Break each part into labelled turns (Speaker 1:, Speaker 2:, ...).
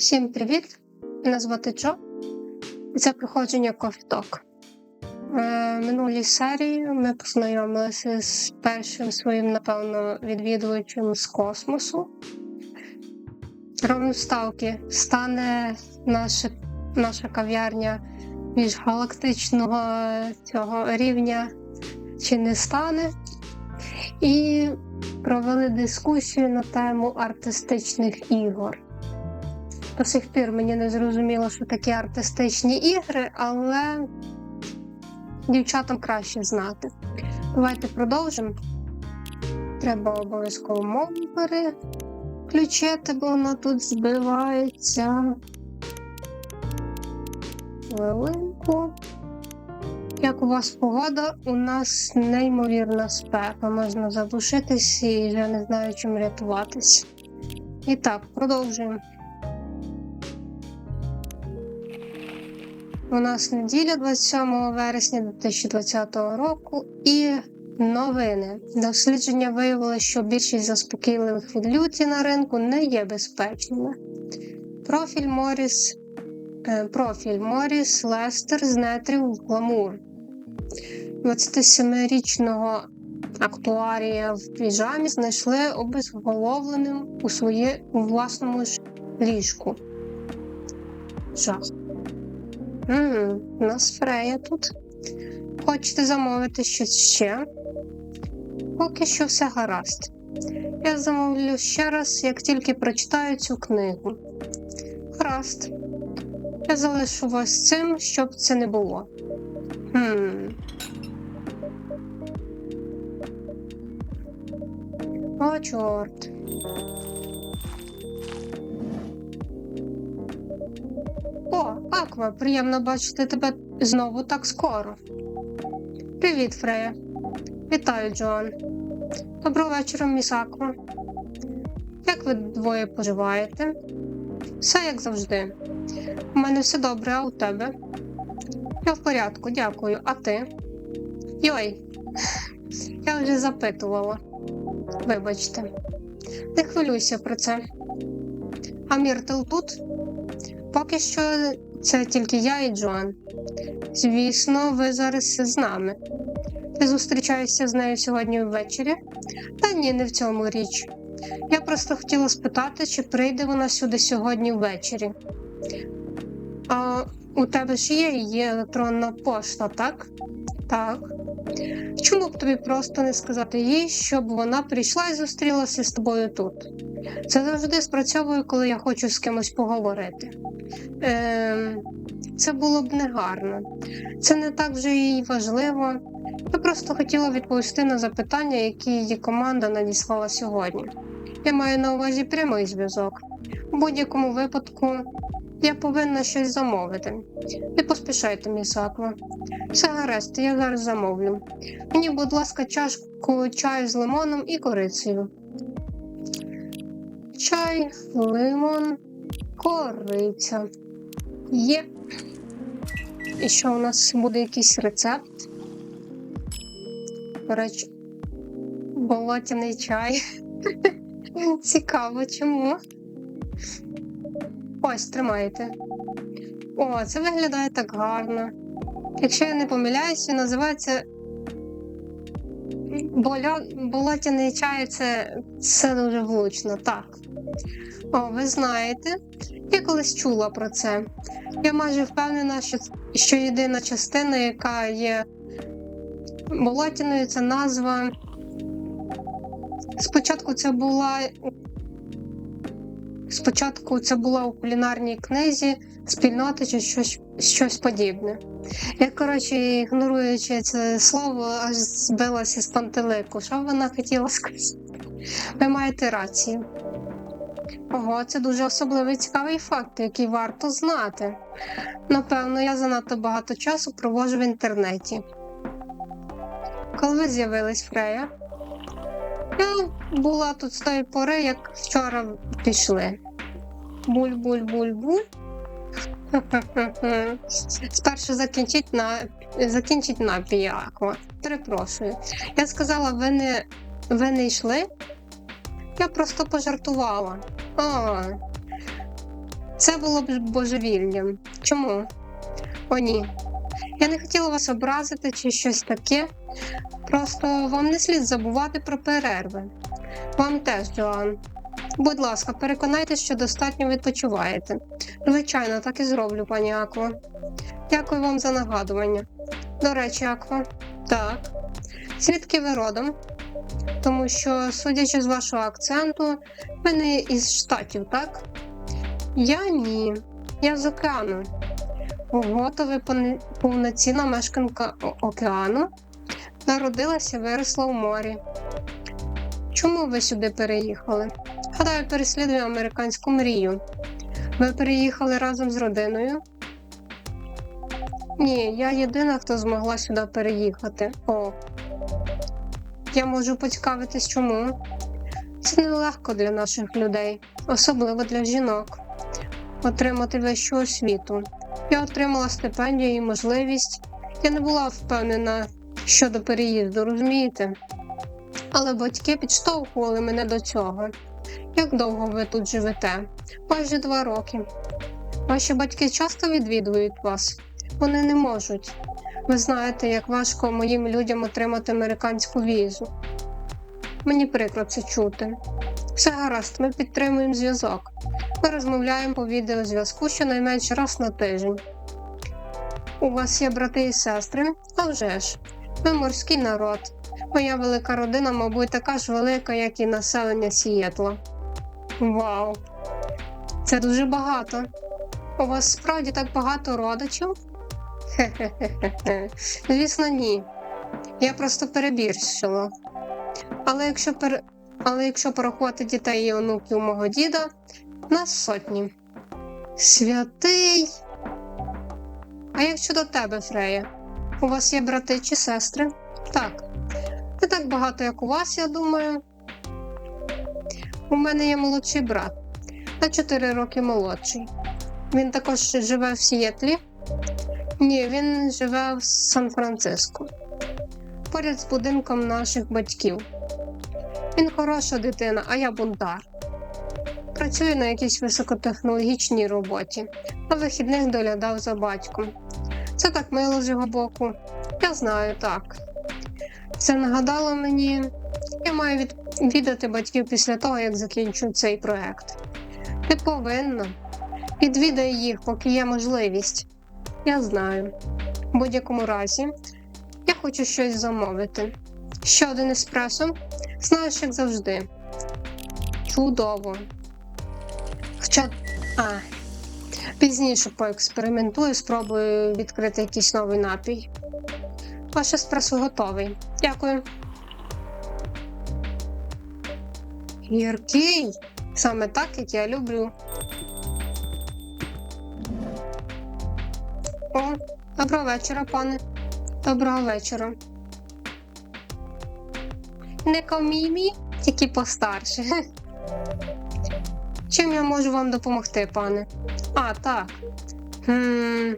Speaker 1: Всім привіт! Мене звати Джо, і це проходження Talk. В минулій серії ми познайомилися з першим своїм, напевно, відвідувачем з космосу. Робимо ставки. Стане наша, наша кав'ярня міжгалактичного цього рівня чи не стане. І провели дискусію на тему артистичних ігор. До сих пір мені не зрозуміло, що такі артистичні ігри, але дівчатам краще знати. Давайте продовжимо. Треба обов'язково мову переключити, бо вона тут збивається. Хвилинку. Як у вас погода, у нас неймовірна спека. Можна задушитись і вже не знаю, чим рятуватись. І так, продовжуємо. У нас неділя 27 вересня 2020 року і новини. Дослідження виявило, що більшість заспокійливих відлюті на ринку не є безпечними. Профіль Моріс, е, профіль Моріс Лестер з нетрів гламур. 27-річного актуарія в піжамі знайшли обезголовленим у своє у власному ліжку. Жах. Ммм, у нас фрея тут. Хочете замовити щось ще? Поки що все гаразд. Я замовлю ще раз, як тільки прочитаю цю книгу. Гаразд. Я залишу вас цим, щоб це не було. Хм. О, чорт. Аква, приємно бачити тебе знову так скоро. Привіт, Фрея. Вітаю, Джоан. Доброго вечора, міс Аква. Як ви двоє поживаєте? Все як завжди. У мене все добре, а у тебе? Я в порядку, дякую. А ти? Йой, я вже запитувала. Вибачте, не хвилюйся про це. А Міртл тут? Поки що це тільки я і Джоан. Звісно, ви зараз з нами. Ти зустрічаєшся з нею сьогодні ввечері? Та ні, не в цьому річ. Я просто хотіла спитати, чи прийде вона сюди сьогодні ввечері. А у тебе ж є її електронна пошта, так? Так. Чому б тобі просто не сказати їй, щоб вона прийшла і зустрілася з тобою тут? Це завжди спрацьовує, коли я хочу з кимось поговорити. Е, Це було б негарно. Це не так вже і важливо. Я просто хотіла відповісти на запитання, які її команда надіслала сьогодні. Я маю на увазі прямий зв'язок. У будь-якому випадку я повинна щось замовити. Не поспішайте, міс Аква. Все гаразд, я зараз замовлю. Мені, будь ласка, чашку чаю з лимоном і корицею. Чай, лимон, кориця. Є. І що у нас буде якийсь рецепт? До речі, болотяний чай. Цікаво, чому? Ось, тримайте. О, це виглядає так гарно. Якщо я не помиляюся, називається болотяний чай це, це дуже влучно, так. О, ви знаєте, я колись чула про це. Я майже впевнена, що що єдина частина, яка є болотяною, це назва. Спочатку це була Спочатку це була у кулінарній книзі спільноти чи щось щось подібне. Я, коротше, ігноруючи це слово, аж збилася з пантелику. Що вона хотіла сказати? Ви маєте рацію. Ого, це дуже особливий цікавий факт, який варто знати. Напевно, я занадто багато часу проводжу в інтернеті. Коли ви з'явились Фрея? Я була тут з тої пори, як вчора пішли. Буль-буль-буль-буль. Спершу закінчить на закінчить напій Аква. Перепрошую. Я сказала, ви не ви не йшли? Я просто пожартувала. А, Це було б божевільням. Чому? О, ні. Я не хотіла вас образити чи щось таке. Просто вам не слід забувати про перерви. Вам теж, Джоан. Будь ласка, переконайтеся, що достатньо відпочиваєте. Звичайно, так і зроблю, пані Аква. Дякую вам за нагадування. До речі, Аква. Так. Звідки ви родом? Тому що, судячи з вашого акценту, ви не із штатів, так? Я ні. Я з океану. Ого, ви повноцінна мешканка океану. Народилася, виросла в морі. Чому ви сюди переїхали? Гадаю, переслідую американську мрію. Ви переїхали разом з родиною? Ні, я єдина, хто змогла сюди переїхати. О. Я можу поцікавитись, чому? Це нелегко для наших людей, особливо для жінок. Отримати вищу освіту. Я отримала стипендію і можливість. Я не була впевнена щодо переїзду, розумієте? Але батьки підштовхували мене до цього. Як довго ви тут живете? Майже два роки. Ваші батьки часто відвідують вас? Вони не можуть. Ви знаєте, як важко моїм людям отримати американську візу. Мені прикро це чути. Все гаразд, ми підтримуємо зв'язок. Ми розмовляємо по відеозв'язку щонайменше раз на тиждень. У вас є брати і сестри? А вже ж. Ми морський народ. Моя велика родина, мабуть, така ж велика, як і населення Сієтла. Вау! Це дуже багато. У вас справді так багато родичів? Звісно, ні. Я просто перебільшила. Але якщо пер... Але якщо порахувати дітей і онуків мого діда, нас сотні. Святий. А як щодо тебе, Фрея? У вас є брати чи сестри? Так. Не так багато, як у вас, я думаю. У мене є молодший брат на 4 роки молодший. Він також живе в Сієтлі. Ні, він живе в Сан-Франциско. Поряд з будинком наших батьків. Він хороша дитина, а я бунтар. Працює на якійсь високотехнологічній роботі. На вихідних доглядав за батьком. Це так мило з його боку. Я знаю так. Це нагадало мені, я маю від... віддати батьків після того, як закінчу цей проект. Ти повинна. Відвідай їх, поки є можливість. Я знаю. В будь-якому разі, я хочу щось замовити. Ще один еспресо? Знаєш, як завжди. Чудово. Хоча. А, пізніше поекспериментую, спробую відкрити якийсь новий напій. Ваш еспресо готовий. Дякую. Гіркий. Саме так, як я люблю. О, доброго вечора, пане. Доброго вечора. Не комімі, тільки постарше. Чим я можу вам допомогти, пане? А, так. Хм,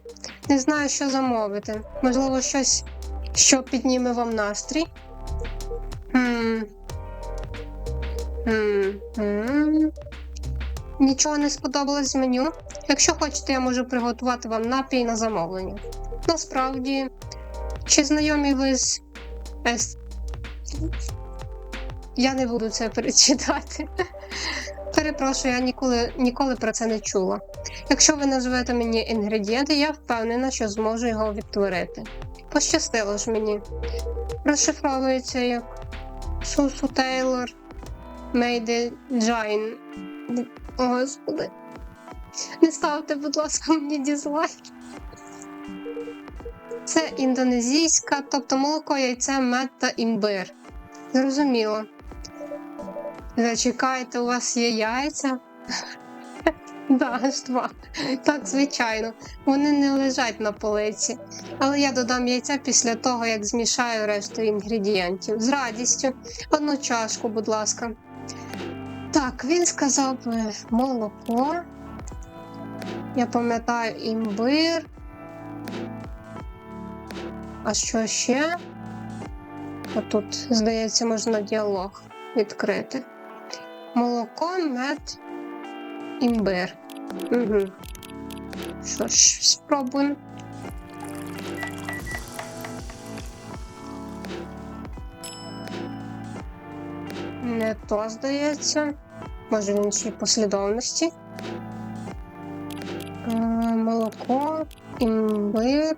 Speaker 1: не знаю, що замовити. Можливо, щось, що підніме вам настрій? Хм. Хм. Хм. Нічого не сподобалось з меню. Якщо хочете, я можу приготувати вам напій на замовлення. Насправді, чи знайомі ви з Я не буду це перечитати. Перепрошую, я ніколи, ніколи про це не чула. Якщо ви назвете мені інгредієнти, я впевнена, що зможу його відтворити. Пощастило ж мені. Розшифровується як Сусу Тейлор Мейде Джайн. О, Господи. Не ставте, будь ласка, мені дізлайк. Це індонезійська, тобто молоко, яйце, мед та імбир. Зрозуміло. Зачекайте, у вас є яйця? Да. Так, звичайно. Вони не лежать на полиці. Але я додам яйця після того, як змішаю решту інгредієнтів. З радістю. Одну чашку, будь ласка. Так, він сказав е, молоко. Я пам'ятаю імбир. А що ще? Отут, здається, можна діалог відкрити. Молоко, мед, імбир. Угу. Що ж, спробуємо. Не то, здається. Може в іншій послідовності. Імбир,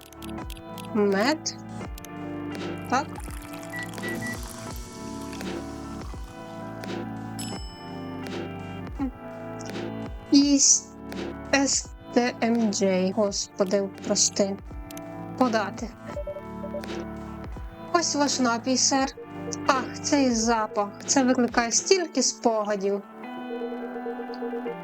Speaker 1: мед. Так. І STMJ, господи, прости. Подати. Ось ваш напій, сер. Ах, цей запах. Це викликає стільки спогадів.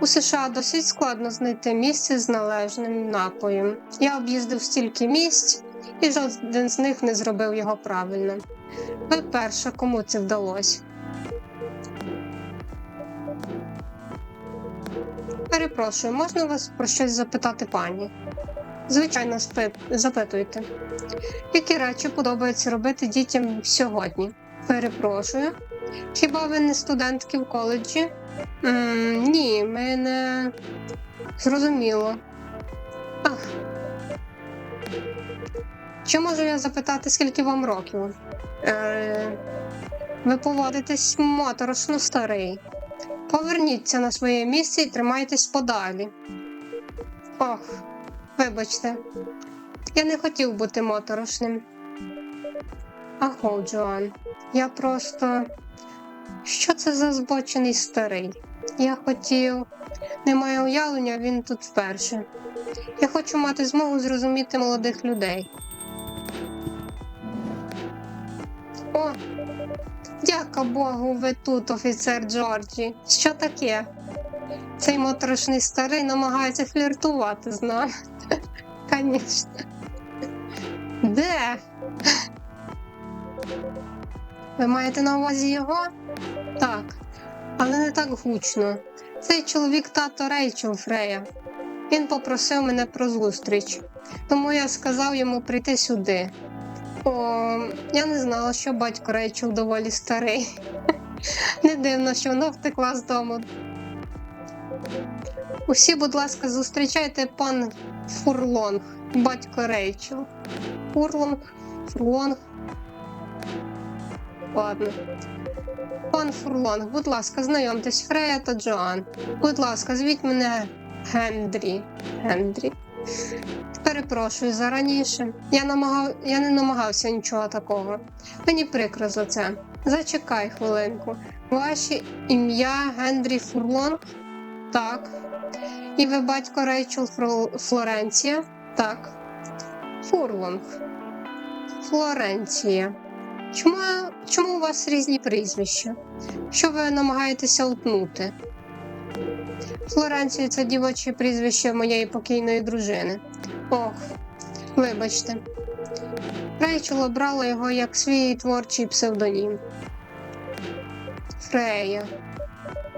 Speaker 1: У США досить складно знайти місце з належним напоєм. Я об'їздив стільки місць, і жоден з них не зробив його правильно. Ви перша, кому це вдалося. Перепрошую, можна вас про щось запитати, пані? Звичайно, запитуйте. Які речі подобається робити дітям сьогодні? Перепрошую. Хіба ви не студентки в коледжі? м ні, ми зрозуміло. Ах. Чи можу я запитати, скільки вам років? Е, ви поводитесь моторошно старий. Поверніться на своє місце і тримайтесь подалі. Ох, вибачте, я не хотів бути моторошним. Аго, Джоан, я просто. Що це за збочений старий? Я хотів. Не маю уявлення, він тут вперше. Я хочу мати змогу зрозуміти молодих людей. О, дяка Богу, ви тут, офіцер Джорджі. Що таке? Цей моторошний старий намагається фліртувати з нами. Звісно. Де? Ви маєте на увазі його? Так, але не так гучно. Цей чоловік тато Рейчел Фрея. Він попросив мене про зустріч, тому я сказав йому прийти сюди. О, я не знала, що батько Рейчел доволі старий. Не дивно, що вона втекла з дому. Усі, будь ласка, зустрічайте пан Фурлонг, батько Рейчел. Фурлонг, Фурлонг. Ладно. Пан Фурлонг, будь ласка, знайомтесь, Фрея та Джоан. Будь ласка, звіть мене Гендрі. Гендрі. Перепрошую за раніше. Я намагав... я не намагався нічого такого. Мені прикро за це. Зачекай хвилинку. Ваше ім'я Гендрі Фурлонг? Так. І ви батько Рейчел Фрол- Флоренція? Так. Фурлонг. Флоренція. Чому, чому у вас різні прізвища? Що ви намагаєтеся утнути? Флоренція це дівоче прізвище моєї покійної дружини. Ох, вибачте. Рейчел обрала його як свій творчий псевдонім. Фрея.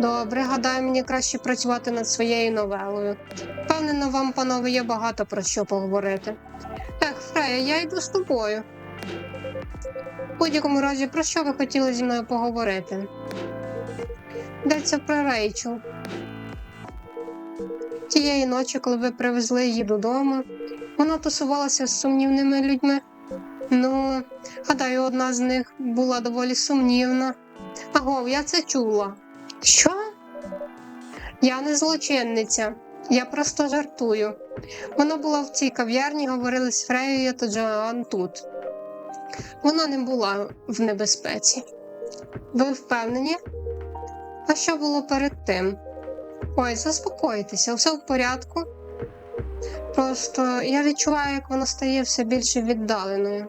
Speaker 1: Добре, гадаю, мені краще працювати над своєю новелою. Впевнено, вам, панове, є багато про що поговорити. Ех, Фрея, я йду з тобою. Будь-якому разі, про що ви хотіли зі мною поговорити? Йдеться про Рейчел. Тієї ночі, коли ви привезли її додому, вона тусувалася з сумнівними людьми. Ну, гадаю, одна з них була доволі сумнівна. Агов, я це чула. Що? Я не злочинниця. Я просто жартую. Вона була в цій кав'ярні, говорили з Фреєю та Джоан тут. Вона не була в небезпеці. Ви впевнені? А що було перед тим? Ой, заспокойтеся, все в порядку. Просто я відчуваю, як вона стає все більше віддаленою.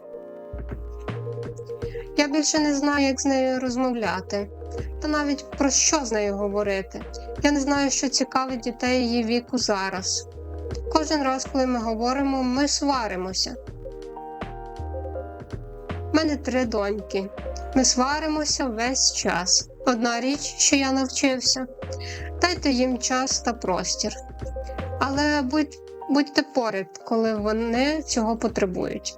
Speaker 1: Я більше не знаю, як з нею розмовляти, та навіть про що з нею говорити. Я не знаю, що цікавить дітей її віку зараз. Кожен раз, коли ми говоримо, ми сваримося. У мене три доньки. Ми сваримося весь час. Одна річ, що я навчився, дайте їм час та простір. Але будь, будьте поряд, коли вони цього потребують.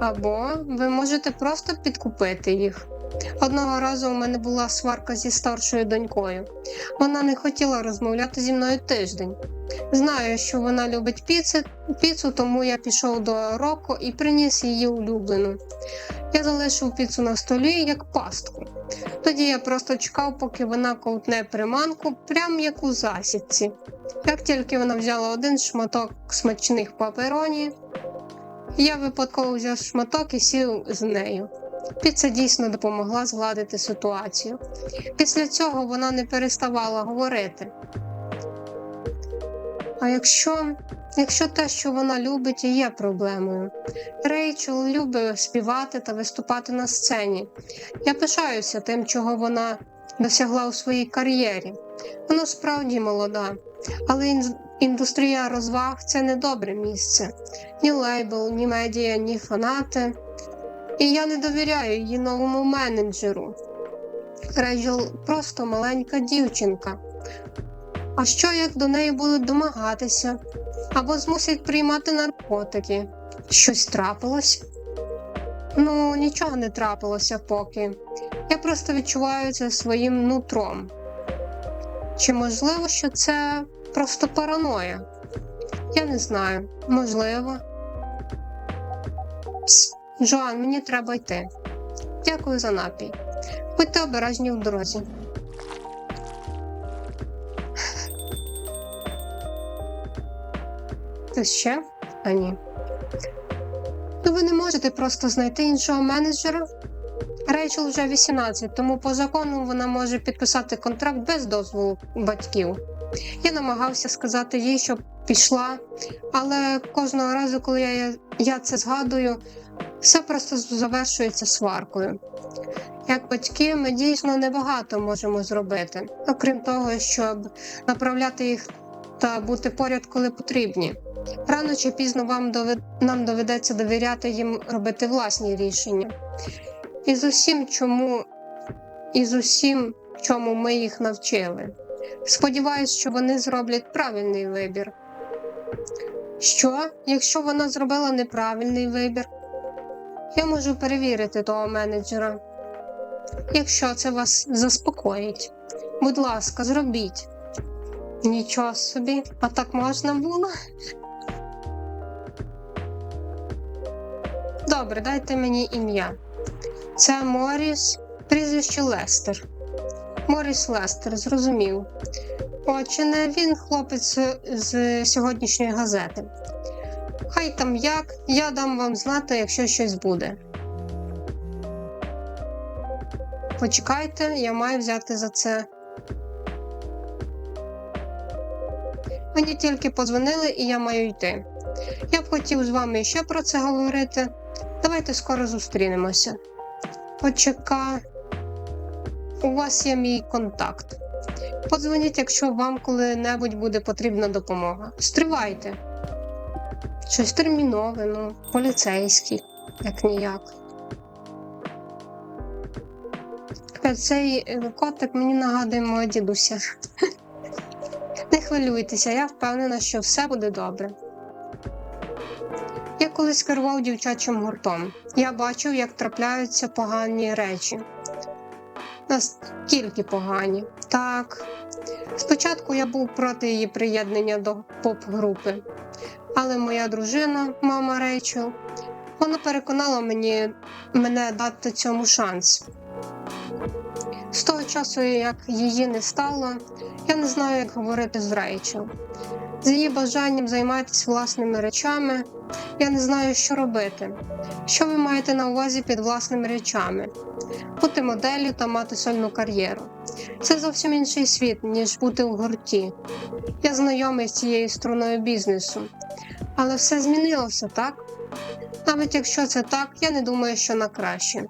Speaker 1: Або ви можете просто підкупити їх. Одного разу у мене була сварка зі старшою донькою. Вона не хотіла розмовляти зі мною тиждень. Знаю, що вона любить піци, піцу, тому я пішов до Роко і приніс її улюблену. Я залишив піцу на столі як пастку. Тоді я просто чекав, поки вона ковтне приманку, прям як у засідці. Як тільки вона взяла один шматок смачних папероні, я випадково взяв шматок і сів з нею. Піца дійсно допомогла згладити ситуацію. Після цього вона не переставала говорити. А якщо, якщо те, що вона любить, і є проблемою, Рейчел любить співати та виступати на сцені. Я пишаюся тим, чого вона досягла у своїй кар'єрі. Вона справді молода, але індустрія розваг це не добре місце. Ні лейбл, ні медіа, ні фанати. І я не довіряю її новому менеджеру. Рейчел просто маленька дівчинка. А що як до неї будуть домагатися або змусять приймати наркотики? Щось трапилось? Ну, нічого не трапилося поки. Я просто відчуваю це своїм нутром. Чи можливо, що це просто параноя? Я не знаю. Можливо. Жоан, мені треба йти. Дякую за напій. Будьте обережні в дорозі. Хтось ще? А ні. Ну ви не можете просто знайти іншого менеджера. Рейчел вже 18, тому по закону вона може підписати контракт без дозволу батьків. Я намагався сказати їй, щоб пішла, але кожного разу, коли я, я це згадую, все просто завершується сваркою. Як батьки, ми дійсно небагато можемо зробити, окрім того, щоб направляти їх та бути поряд, коли потрібні. Рано чи пізно вам довед... нам доведеться довіряти їм робити власні рішення. І з усім, чому і з усім, чому ми їх навчили. Сподіваюсь, що вони зроблять правильний вибір. Що, якщо вона зробила неправильний вибір? Я можу перевірити того менеджера. Якщо це вас заспокоїть, будь ласка, зробіть. Нічого собі, а так можна було? Добре, дайте мені ім'я. Це Моріс, прізвище Лестер. Моріс Лестер, зрозумів. Отже, не він хлопець з сьогоднішньої газети. Хай там як, я дам вам знати, якщо щось буде. Почекайте, я маю взяти за це. Мені тільки подзвонили, і я маю йти. Я б хотів з вами ще про це говорити. Давайте скоро зустрінемося. Почека. У вас є мій контакт. Подзвоніть, якщо вам коли-небудь буде потрібна допомога. Стривайте. Щось термінове, ну, поліцейський, як ніяк. Цей е, котик мені нагадує мого дідуся. Не хвилюйтеся, я впевнена, що все буде добре. Я колись керував дівчачим гуртом. Я бачив, як трапляються погані речі. Наскільки погані. Так. Спочатку я був проти її приєднання до поп-групи, але моя дружина, мама Рейчел, вона переконала мені, мене дати цьому шанс. З того часу, як її не стало, я не знаю, як говорити з Рейчел. З її бажанням займатися власними речами, я не знаю, що робити. Що ви маєте на увазі під власними речами? Бути моделлю та мати сольну кар'єру. Це зовсім інший світ, ніж бути у гурті. Я знайомий з цією струною бізнесу. Але все змінилося, так? Навіть якщо це так, я не думаю, що на краще.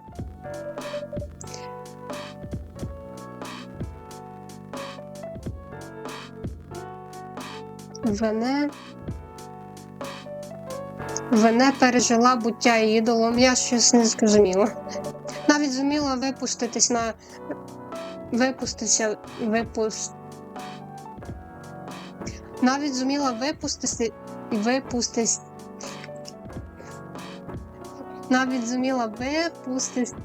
Speaker 1: Вене. Вене пережила буття ідолом, я щось не зрозуміла. Навіть зуміла випуститись на випуститися, випуст. Навіть зуміла випуститися випустись. навіть зуміла випустити.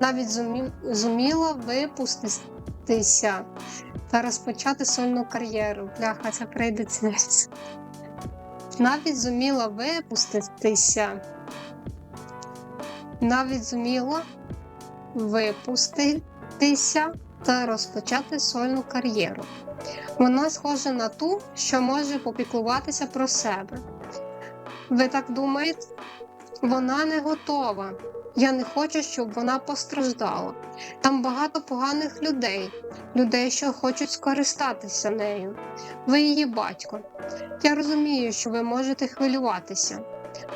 Speaker 1: Навіть зумі... зуміла випуститися та розпочати сольну кар'єру. Бляха, це прийдеться. Навіть зуміла випуститися. Навіть зуміла випуститися та розпочати сольну кар'єру. Вона схожа на ту, що може попіклуватися про себе. Ви так думаєте? Вона не готова. Я не хочу, щоб вона постраждала. Там багато поганих людей, людей, що хочуть скористатися нею. Ви її батько. Я розумію, що ви можете хвилюватися.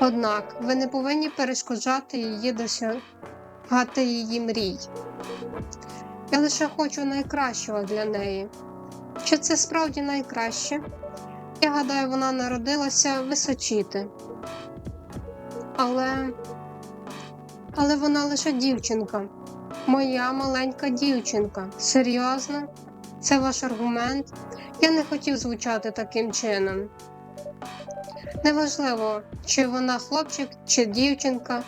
Speaker 1: Однак ви не повинні перешкоджати її досягати її мрій. Я лише хочу найкращого для неї. Чи це справді найкраще? Я гадаю, вона народилася височити. Але. Але вона лише дівчинка. Моя маленька дівчинка. Серйозно? Це ваш аргумент? Я не хотів звучати таким чином. Неважливо, чи вона хлопчик, чи дівчинка.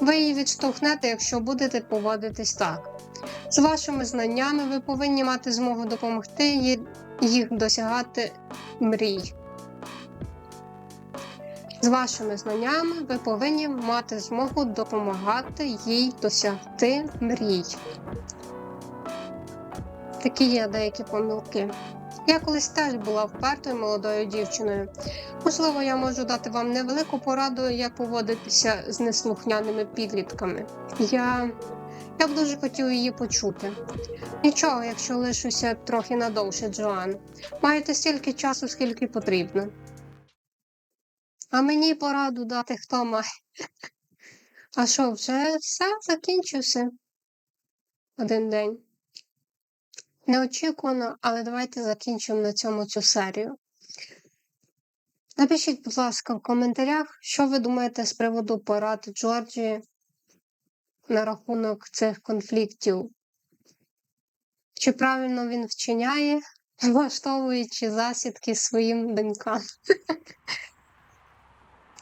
Speaker 1: Ви її відштовхнете, якщо будете поводитись так. З вашими знаннями ви повинні мати змогу допомогти їй- їх досягати мрій. З вашими знаннями ви повинні мати змогу допомагати їй досягти мрій. Такі є деякі помилки. Я колись теж була впертою молодою дівчиною. Можливо, я можу дати вам невелику пораду, як поводитися з неслухняними підлітками. Я, я б дуже хотів її почути. Нічого, якщо лишуся трохи надовше, Джоан. Маєте стільки часу, скільки потрібно. А мені пораду дати хто має. А що, вже все закінчився? Один день. Неочікувано, але давайте закінчимо на цьому цю серію. Напишіть, будь ласка, в коментарях, що ви думаєте з приводу порад Джорджії на рахунок цих конфліктів. Чи правильно він вчиняє, влаштовуючи засідки своїм донькам.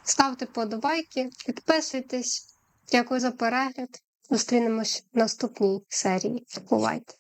Speaker 1: Ставте подобайки, підписуйтесь. Дякую за перегляд. Зустрінемось в наступній серії. Бувайте!